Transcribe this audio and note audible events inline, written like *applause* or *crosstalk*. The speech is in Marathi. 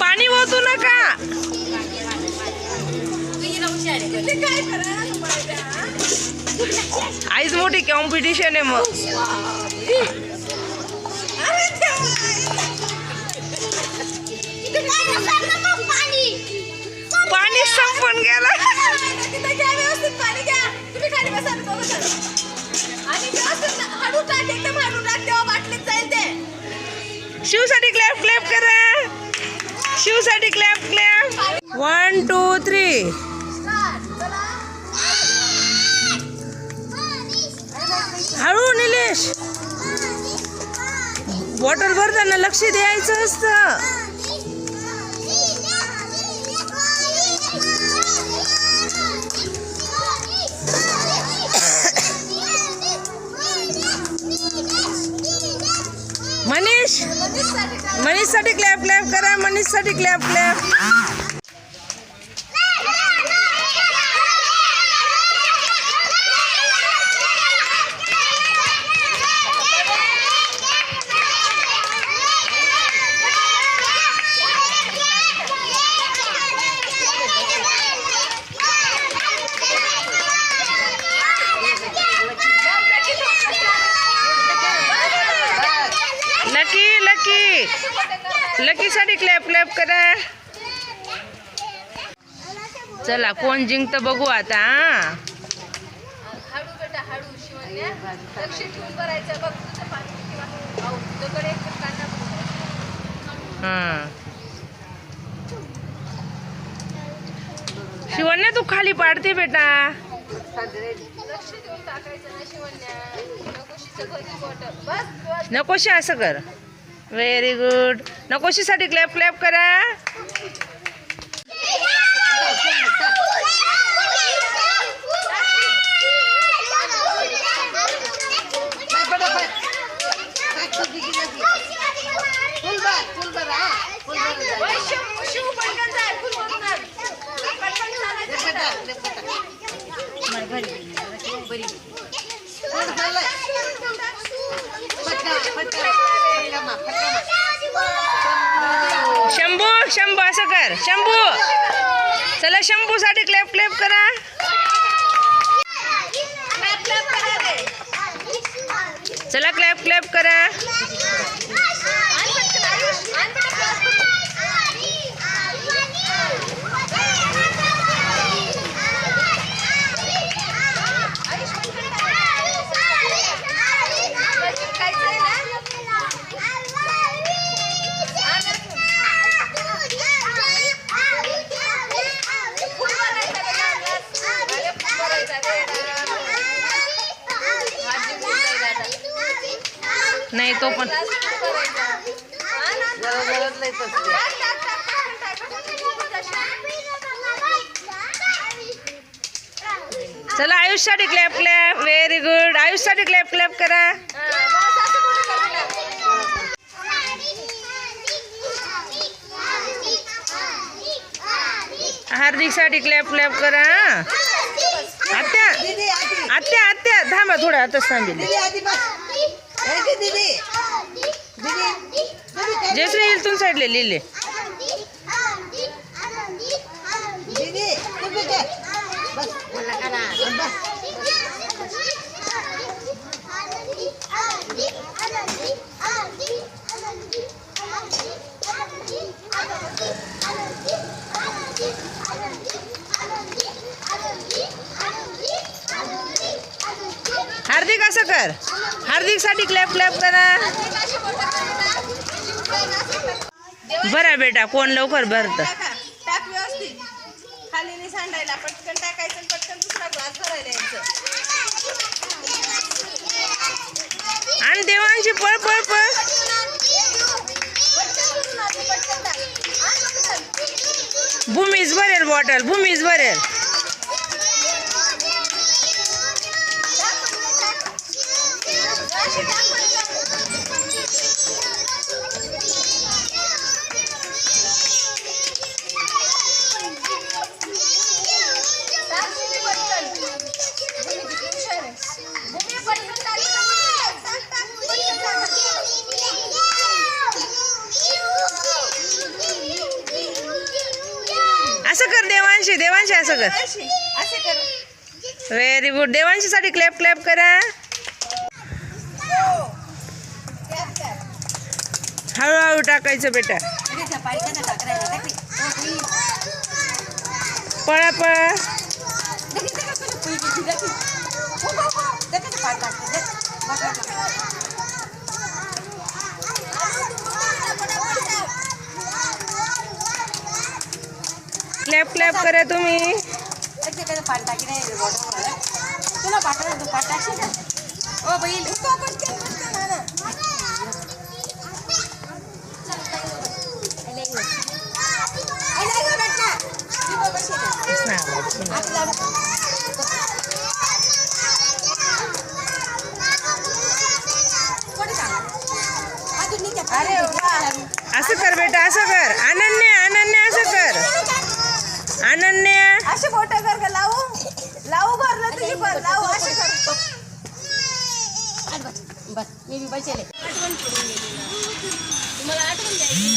पाणी ओतू नका. आईच मोठी कॉम्पिटिशन आहे मग. पाणी? संपून गेला. *laughs* शिवसाठी क्लॅप क्लॅप करा. शिवसाठी clap clap one two three हळू निलेश. बॉटल भरताना लक्ष द्यायचं असतं. मनीषसाठी क्लॅप क्लॅप करा मनीषसाठी क्लॅप क्लॅप लकी लकी. लकीसाठी क्लॅप क्लॅप करा. चला कोण जिंकत बघू आता हा. हा. शिवण्या तू खाली पाडते बेटा. लक्ष देऊन टाकायचं ना शिवण्या. नकोशी असं कर. व्हेरी गुड नकोशीसाठी क्लॅप क्लॅप करा. वय शिव शिव पटकन जाय फुल भरून आण. पटकन चालायचं बेटा. शंभू शंभू असं कर. शंभू. चला शंभू साठी क्लॅप करा. क्लॅप करा चला क्लॅप क्लॅप करा आण पटकन आयुष. आण बेटा clap. आयुष पटकन भजी खायचंय ना? फुल भरायचं बेटा glass. अरे फुल भरायचा बेटा. भाजी फुल जाईल आता. नाही तो पण glass फुल भरायचा. आण, आण. टाक, टाक, टाक, तो पण. चला आयुष्यासाठी क्लॅप क्लॅप. व्हेरी गुड आयुष्यासाठी क्लॅप क्लॅप करा. हार्दिकसाठी क्लॅप क्लॅप करा आत्या आत्या आत्या थांबा थोड्या आताच थांबेल जयश्री तुम साईडले लिहिले हार्दिक असं कर. हार्दिकसाठी क्लॅप क्लॅप करा. बरं बेटा कोण लवकर भरत? टाका. टाक व्यवस्थित. खाली नाही सांडायला पटकन टाकायचं आणि पटकन दुसरा ग्लास भरायला यायचं. आणि देवांची पळ पळ पळ. भूमीच भरेल बॉटल भूमीच भरेल अशी टाक पटकन. टाक भूमी पटकन. भूमी किती हुशार आहे. भूमी पटकन टाक. टाक, टाक, पटकन टाक. देवांशी देवांशी असं कर अशी असे कर. व्हेरी गुड देवांशीसाठी क्लॅप क्लॅप करा. हळूहळू टाकायचं बेटा. पळा पळा. क्लॅप क्लॅप करा तुम्ही तुला पाठवलं तू पाठ टाकशील ना ओ बैल अरे वा. असं कर बेटा असं कर अनन्य अनन्य असं कर अनन्य असे बोट कर का लावू लावू भरलं तुझी भर लावू असे कर बस मी बी बसेल. तुम्हाला आठवण द्यायची?